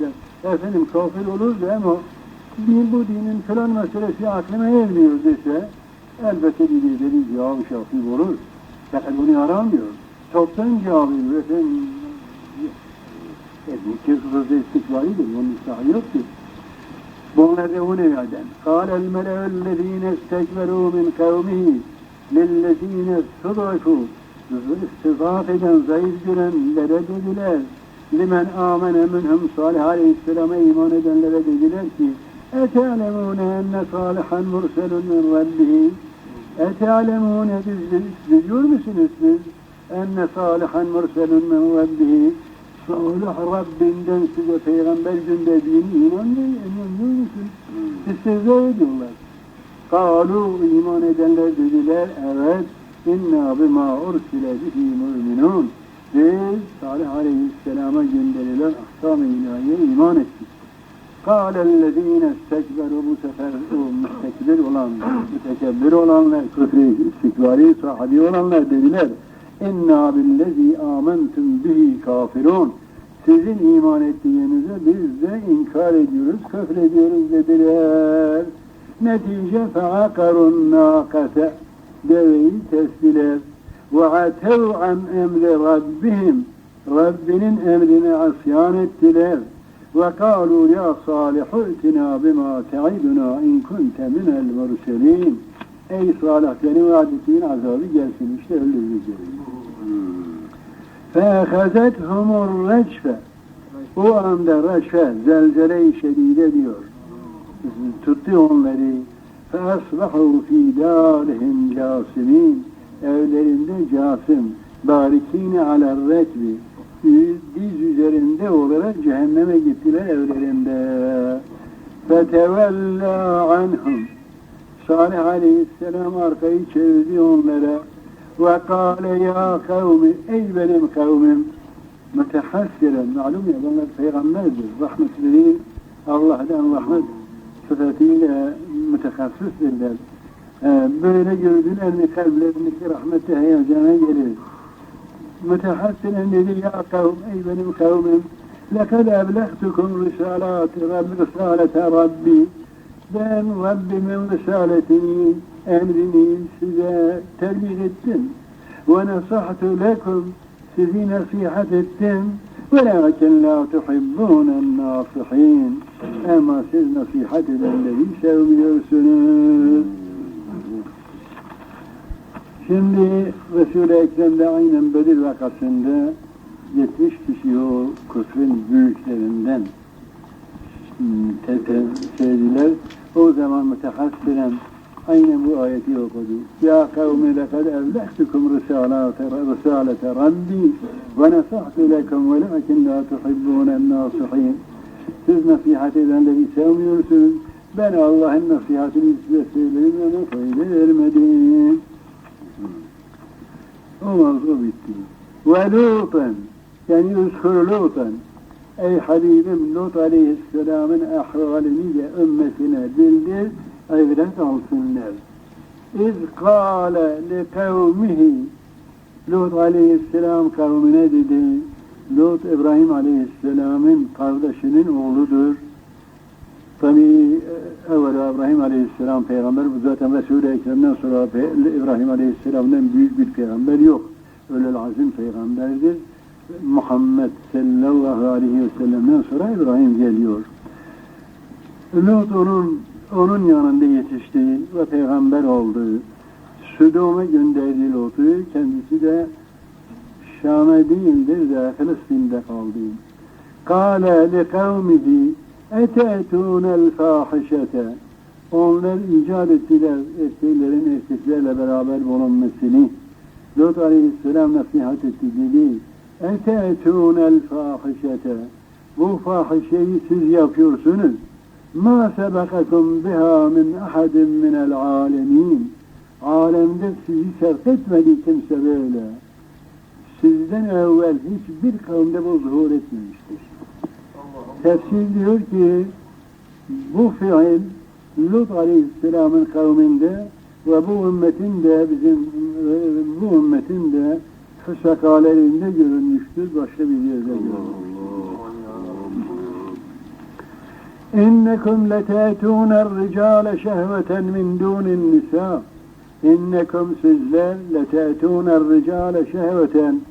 Aleyhisselam. Efendim kafir olur da ama din, bu dinin falan meselesi aklıma ermiyor dese elbette bir deriz ya şafir olur. Fakat bunu aramıyor. Toptan cevabı efendim e, bu kez sözde istikbalidir. Onun ıslahı yoktur. Bunlar da o ne yerden? قال الملأ الذين استكبروا من قومه للذين استضعفوا istizaf eden, zayıf görenlere dediler. Limen amene minhum Salih Aleyhisselam'a iman edenlere dediler ki Ete'alemune enne salihan murselun min rabbihi Ete'alemune biliyor musunuz siz? Enne salihan murselun min rabbihi Salih Rabbinden size peygamber gönderdiğini inanmıyor, inanmıyor musun? İstihza ediyorlar. Kalu iman edenler dediler, evet, inna bima ursile bihi müminun. Biz Salih Aleyhisselam'a gönderilen ahkam-ı ilahiye iman ettik. Kâlellezîne istekberu bu sefer o müstekbir olanlar, mütekebbir olanlar, küfrü istikbari sahibi olanlar dediler. İnna billezî âmentum bihi kafirun. Sizin iman ettiğinize biz de inkar ediyoruz, küfrediyoruz dediler. Netice feakarun nâkate deveyi kestiler. Ve atev an emri rabbihim Rabbinin emrine asyan ettiler. Ve kalu ya salihu itina bima te'iduna in kunte minel murselin. Ey Salih benim vaad ettiğin azabı gelsin işte öldüreceğiz. فَاَخَذَتْهُمُ الرَّجْفَ O anda reçfe, zelzele-i şedide diyor. Tuttu onları. فَاَصْبَحُوا ف۪ي دَارِهِمْ جَاسِم۪ينَ evlerinde casım, darikine aler rekbi, diz üzerinde olarak cehenneme gittiler evlerinde. Fetevella anhum. Salih aleyhisselam arkayı çevirdi onlara. Ve kâle ya kavmi, ey benim kavmim. Mütehassiren, malum ya bunlar peygamberdir, rahmetli değil. Allah'tan rahmet sıfatıyla mütehessisdirler. Böyle gördüler mi kalplerindeki rahmeti heyecana gelir. Mütehassiren dedi ya kavm, ey benim kavmim, لَكَدْ اَبْلَغْتُكُمْ رِسَالَاتِ رِسَالَةَ رَبِّي Ben Rabbimin risaletini, emrini size tebliğ ettim. Nesahtu lekum, sizi nasihat ettim. Velakin la tuhibbunen nasihin. Ama siz nasihat edenleri sevmiyorsunuz. Şimdi Resul-i Ekrem'de aynen Bedir vakasında 70 kişi o kufrin büyüklerinden tete söylediler. O zaman mütehassiren aynen bu ayeti okudu. Ya kavmi lekad evlehtukum risalete, Rabbi ve nesahtu lekum ve lakin la tuhibbunen nasihin. Siz nasihat edenleri sevmiyorsunuz. Ben Allah'ın nasihatini size söyledim ama fayda vermedim. O mevzu bitti. Ve Lut'en yani üzkür Lut'en Ey Habibim Lut Aleyhisselam'ın ahvalini de ümmetine bildir, ibret alsınlar. İz kâle li kavmihi Lut Aleyhisselam kavmine dedi, Lut İbrahim Aleyhisselam'ın kardeşinin oğludur. Tabi evvela İbrahim Aleyhisselam peygamber, zaten Resul-i Ekrem'den sonra İbrahim Aleyhisselam'dan büyük bir peygamber yok. Öyle azim peygamberdir. Muhammed sallallahu aleyhi ve sellem'den sonra İbrahim geliyor. Lut onun, onun yanında yetişti ve peygamber oldu. Südom'a gönderdi Lut'u, kendisi de Şam'a değildir de Filistin'de kaldı. Kâle li kavmihi ete'tûnel fâhişete Onlar icat ettiler erkeklerin erkeklerle beraber bulunmasını. Lut aleyhisselam nasihat etti dedi. Ete'tûnel fâhişete Bu fahişeyi siz yapıyorsunuz. Ma sebekakum biha min ahadin minel alemin. Alemde sizi sevk etmedi kimse böyle. Sizden evvel hiçbir kavimde bu zuhur etmemiştir. Tefsir diyor ki bu fiil Lut Aleyhisselam'ın kavminde ve bu ümmetin de bizim bu ümmetin de fısakalerinde görünmüştür. Başka bir yerde görünmüştür. İnnekum letetûner ricâle şehveten min dûnin nisâ. İnnekum sizler letetûner ricâle şehveten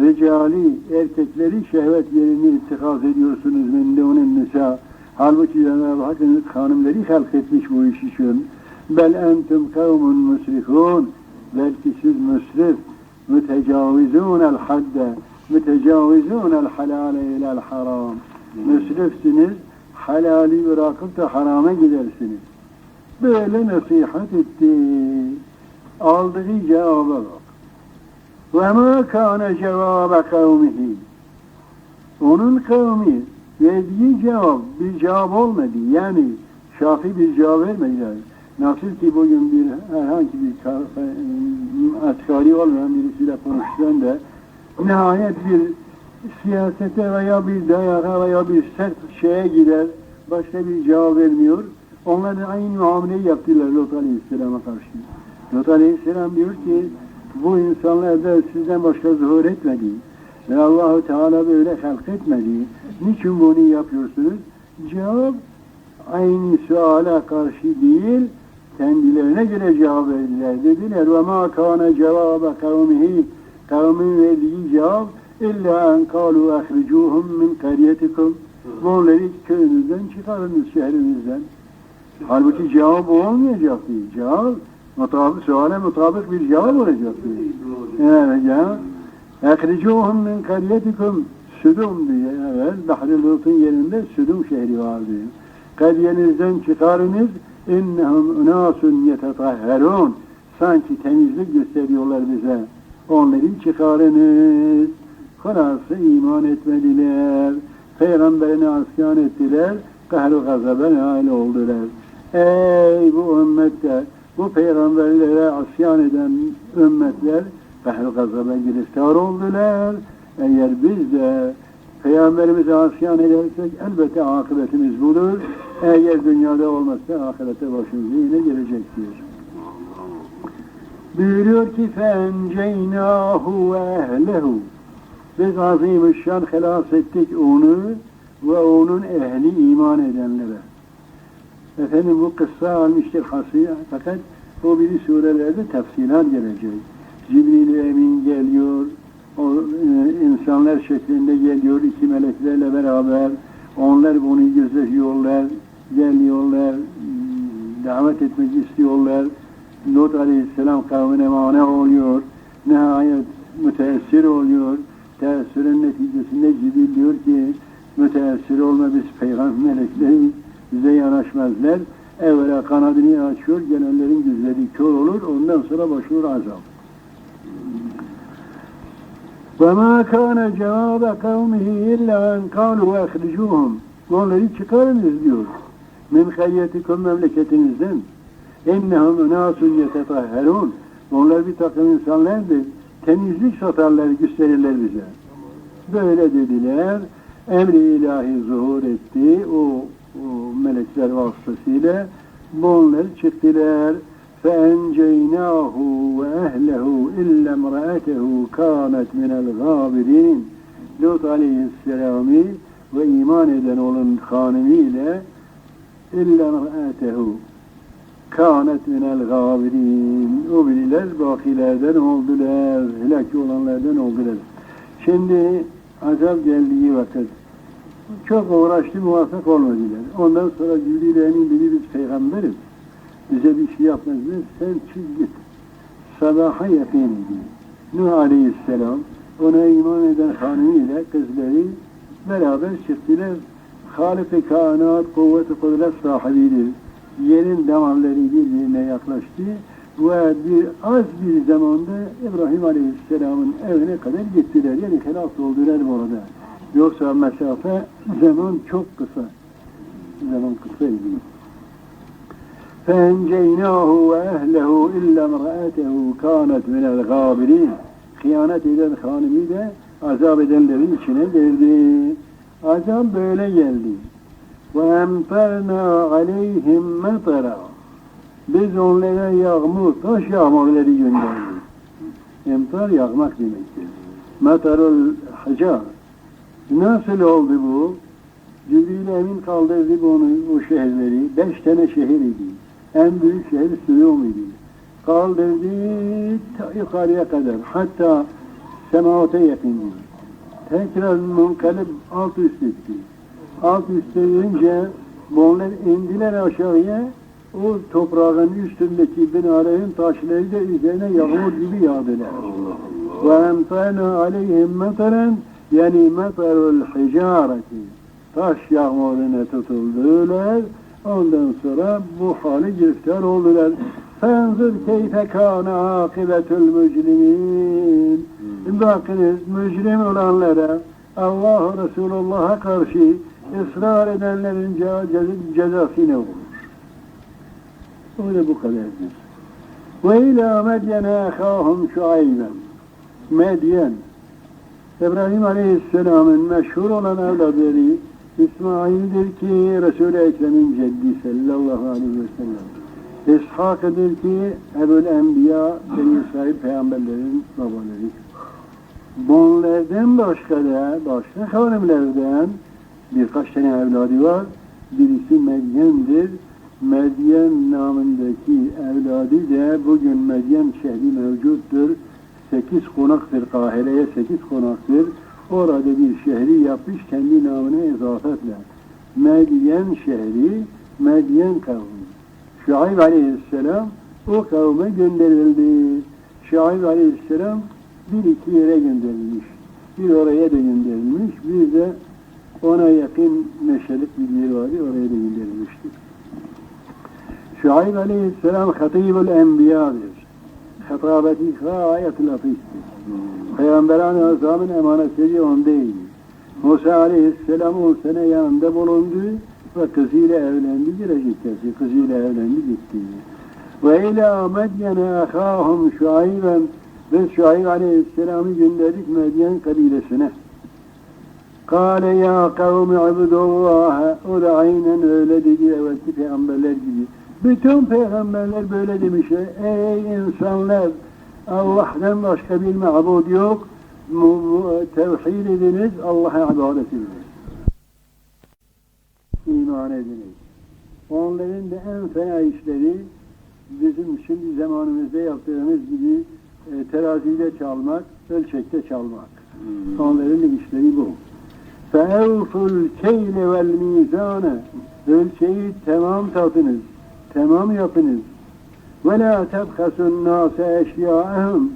ricali erkekleri şehvet yerini ittikaz ediyorsunuz min dûnin nisâ. Halbuki Cenab-ı Hak hanımları halk etmiş bu iş için. Bel entum kavmun musrifun. Belki siz müsrif, mütecavizun el hadde, mütecavizun el halale ilel haram. Müsrifsiniz, halali bırakıp da harama gidersiniz. Böyle nasihat etti. Aldığı cevaba bak. Ve ma kâne cevabe kavmihi. Onun kavmi verdiği cevap bir cevap olmadı. Yani şafi bir cevap vermediler. Nasıl ki bugün bir herhangi bir asgari olmayan birisiyle konuşsan da nihayet bir siyasete veya bir dayağa veya bir sert şeye gider, başka bir cevap vermiyor. Onlar da aynı muameleyi yaptılar Lot Aleyhisselam'a karşı. Lot Aleyhisselam diyor ki bu insanlar da sizden başka zuhur etmedi. Ve Allahu Teala böyle halk etmedi. Niçin bunu yapıyorsunuz? Cevap aynı suala karşı değil, kendilerine göre cevap verdiler. Dediler ve ma kana cevaba kavmihi kavmin verdiği cevap illa en kalu ahricuhum min karyetikum bunları köyünüzden çıkarınız şehrinizden. Halbuki cevap olmayacaktı. Cevap mutabık, suale mutabık bir cevap olacaktı. Evet ya. Ehricuhum min karyetikum Südum diye evet Bahri Lut'un yerinde Südum şehri var diyor. Kariyenizden çıkarınız innehum unasun yetetahherun sanki temizlik gösteriyorlar bize. Onları çıkarınız. Hulası iman etmediler. Peygamberine asyan ettiler. Kahru gazabe nail oldular. Ey bu ümmette bu peygamberlere asyan eden ümmetler fehl gazaba giriftar oldular. Eğer biz de Peygamberimize asyan edersek elbette akıbetimiz budur. Eğer dünyada olmazsa ahirete başımıza yine gelecektir. Buyuruyor ki fenceynahu ve ehlehu. Biz azim şan helas ettik onu ve onun ehli iman edenlere. Efendim bu kıssa almıştır hası fakat o biri surelerde tefsilat gelecek. Cibril Emin geliyor, o e, insanlar şeklinde geliyor iki meleklerle beraber. Onlar bunu gözlüyorlar, geliyorlar, davet etmek istiyorlar. Lut Aleyhisselam kavmine mane oluyor. Nihayet müteessir oluyor. Teessürün neticesinde Cibril diyor ki müteessir olma biz peygamber melekleri bize yanaşmazlar. Evvela kanadını açıyor, gelenlerin gözleri kör olur, ondan sonra başlıyor azap. وَمَا كَانَ جَوَابَ قَوْمِهِ اِلَّا اَنْ قَالُوا اَخْرِجُوهُم Onları çıkarınız diyor. Min hayyetikum memleketinizden. اِنَّهُمْ اُنَاسٌ يَتَطَهَّرُونَ Onlar bir takım insanlardır. Temizlik satarlar, gösterirler bize. Böyle dediler. Emri ilahi zuhur etti. O, o melekler vasıtasıyla. Bunlar çıktılar. فأنجيناه وأهله إلا امرأته كانت من الغابرين Lut Aleyhisselam'ı ve iman eden olan hanımıyla illa mer'atehu kânet minel gâbirin o biriler bakilerden oldular helak olanlardan oldular şimdi azap geldiği vakit çok uğraştı muvaffak olmadılar ondan sonra Cibril Emin dedi biz peygamberiz bize bir şey yapmazlar, sen çık git. Sabaha yakın idi. Nuh Aleyhisselam ona iman eden hanımıyla kızları beraber çıktılar. Halik-i kainat kuvvet-i kudret sahibidir. Yerin damarları birbirine yaklaştı ve bir az bir zamanda İbrahim Aleyhisselam'ın evine kadar gittiler. Yani helak oldular bu arada. Yoksa mesafe zaman çok kısa. Zaman kısaydı. فَاَنْجَيْنَاهُ وَاَهْلَهُ اِلَّا مْرَأَتَهُ كَانَتْ مِنَ الْغَابِرِينَ Hıyanet eden hanımı da azap edenlerin içine girdi. Azap böyle geldi. وَاَمْطَرْنَا عَلَيْهِمْ مَطَرًا Biz onlara yağmur, taş yağmurları gönderdik. Emtar yağmak demektir. Metarul hacar. Nasıl oldu bu? Cibril Emin kaldırdı onu, o şehirleri. Beş tane şehir idi. En büyük şehir Süleyman idi. Kaldırdı yukarıya kadar. Hatta semavata yakın. Tekrar munkalip alt üst etti. Alt üst edince bunlar indiler aşağıya. O toprağın üstündeki binaların taşları da üzerine yağmur gibi yağdılar. Ve emtana aleyhim meteren yani meterul hicareti taş yağmuruna tutuldular. Ondan sonra bu hali giriftar oldular. Fenzur keyfe kâne âkibetül mücrimin. Bakınız mücrim olanlara Allah Resulullah'a karşı ısrar edenlerin ce- cezası ne olur? O da bu kadardır. Ve ilâ medyene ehâhum şuayben. Medyen. İbrahim Aleyhisselam'ın meşhur olan evladları İsmail'dir ki Resul-i Ekrem'in ceddi sallallahu aleyhi ve sellem. İshak'dır ki Ebul Enbiya Beni İsrail peygamberlerin babaları. Bunlardan başka da başka kavimlerden birkaç tane evladı var. Birisi Medyen'dir. Medyen namındaki evladı da bugün Medyen şehri mevcuttur. Sekiz konaktır, Kahire'ye sekiz konaktır. Orada bir şehri yapmış kendi namına izafetle. Medyen şehri, Medyen kavmi. Şuayb aleyhisselam o kavme gönderildi. Şuayb aleyhisselam bir iki yere gönderilmiş. Bir oraya da gönderilmiş, bir de ona yakın meşelik bir yer vardı, oraya da gönderilmiştir. Şuayb aleyhisselam hatibül enbiyadır. Hitabeti gayet latiftir. Peygamberan-ı Azam'ın emanetleri ondaydı. Musa aleyhisselam on sene yanında bulundu ve kızıyla evlendi girecekti. Kızıyla evlendi gitti. Ve ila Medyene ahahum şuayben biz Şuayb aleyhisselamı gönderdik Medyen kabilesine. Kale ya kavmi abudullaha. O da aynen öyle dedi evvelki peygamberler gibi. Bütün peygamberler böyle demiş. Ey insanlar Allah'tan başka bir mabud yok. Mu- mu- Tevhid ediniz, Allah'a ibadet ediniz. İman ediniz. Onların da en fena işleri bizim şimdi zamanımızda yaptığımız gibi e, terazide çalmak, ölçekte çalmak. Onların da işleri bu. فَاَوْفُ الْكَيْلَ وَالْمِيزَانَ Ölçeği tamam tatınız, Tamam yapınız. Ve la tebhasun nase eşyaehum.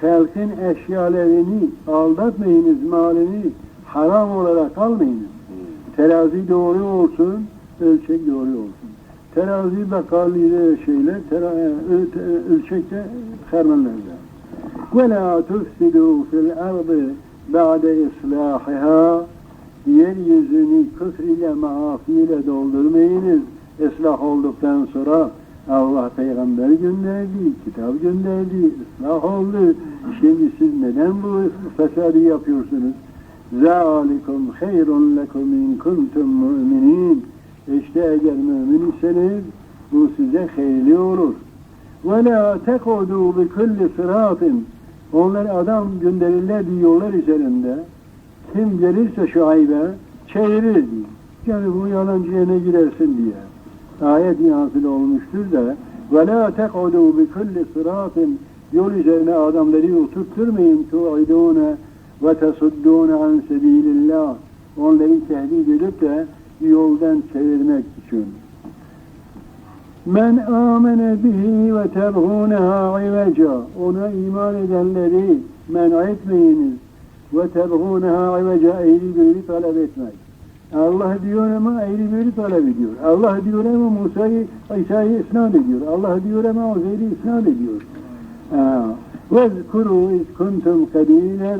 Halkın eşyalarını aldatmayınız, malını haram olarak almayınız. Hmm. Terazi doğru olsun, ölçek doğru olsun. Terazi bakarlı şeyler, tera, e, ölçekte hermelerde. Ve la tufsidu fil ardı ba'de islahiha. Yeryüzünü küfr ile maafiyle doldurmayınız Islah olduktan sonra Allah peygamber gönderdi, kitap gönderdi, ıslah oldu. Şimdi siz neden bu fesadı yapıyorsunuz? ذَٰلِكُمْ خَيْرٌ لَكُمْ اِنْ كُنْتُمْ مُؤْمِنِينَ İşte eğer mümin iseniz bu size hayırlı olur. وَلَا تَقُعْدُوا بِكُلِّ صِرَاطٍ Onlar adam gönderirler yollar üzerinde. Kim gelirse şu aybe çevirir diyor. Yani bu yalancıya ne girersin diye. ayet nazil olmuştur da ve la teq'udu bi kulli sıratin yol üzerine adamları oturtturmayın tu'idune ve tesuddune an sebilillah onları tehdit edip de yoldan çevirmek için. Men amene bihi ve terhuneha iveca. Ona iman edenleri men etmeyiniz. Ve terhuneha iveca eğri gayri talep etmek. Allah diyor ama eğri büğrü talep ediyor. Allah diyor ama Musa'yı, İsa'yı isnat ediyor. Allah diyor ama Uzeyr'i isnat ediyor. وَذْكُرُوا اِذْ كُنْتُمْ قَد۪يلًا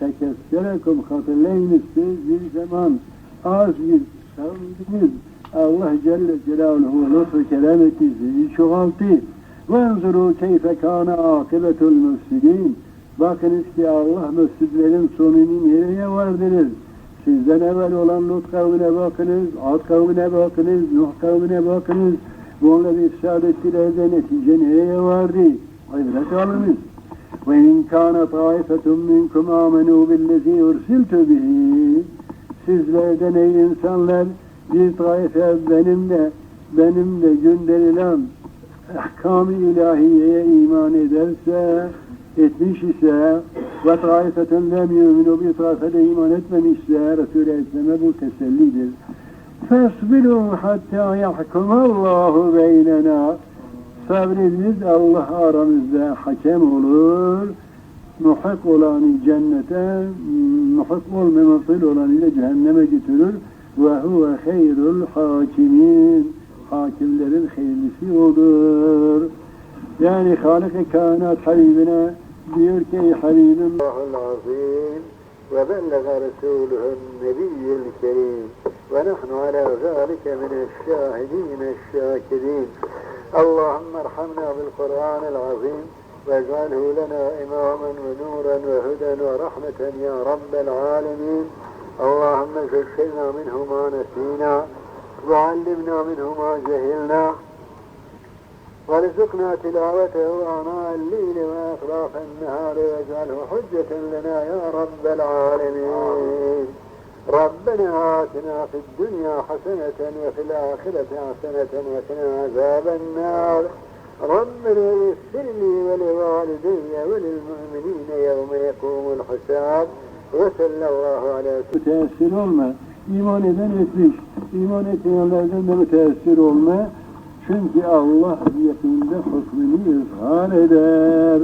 فَكَسَّرَكُمْ hatırlayınız siz bir zaman az bir savundunuz. Allah Celle Celaluhu lütfu kerem etti, sizi çoğalttı. وَاَنْظُرُوا كَيْفَ كَانَ عَاقِبَةُ الْمُفْسِدِينَ Bakınız ki Allah müfsidlerin sonunu nereye vardırır? Sizden evvel olan Lut kavmine bakınız, Ad kavmine bakınız, Nuh kavmine bakınız. Bu onları ifsad ettiler de netice nereye vardı? İbret alınız. وَاِنْ كَانَ طَائِفَةٌ مِنْكُمْ آمَنُوا بِالَّذ۪ي اُرْسِلْتُ بِهِ sizlerden ey insanlar bir taife benim de benim de gönderilen ahkam-ı ilahiyeye iman ederse etmiş ise ve taifeten lem yuminu bir taife iman etmemişse Resul-i bu tesellidir. Fesbiru hatta yahkumallahu beynena Sabriniz Allah aramızda hakem olur. Muhak olanı cennete, muhak olmaması olanı da cehenneme götürür. Ve huve hayrul hakimin. Hakimlerin hayırlısı odur. Yani Halik-i Kainat Habibine ey Habibim الله العظيم وبلغ رسوله النبي الكريم ونحن على ذلك من الشاهدين الشاكرين. اللهم ارحمنا بالقرآن العظيم واجعله لنا إماما ونورا وهدى ورحمة يا رب العالمين. اللهم ذكرنا منه ما نسينا وعلمنا منه ما جهلنا. وارزقنا تلاوته آناء الليل وأطراف النهار واجعله حجة لنا يا رب العالمين ربنا آتنا في الدنيا حسنة وفي الآخرة حسنة وقنا عذاب النار ربنا يسر لي ولوالدي وللمؤمنين يوم يقوم الحساب وصلى الله على سيدنا müteessir olma. İman eden etmiş. İman etmeyenlerden de müteessir olma. Çünkü Allah yakında hükmünü izhar eder.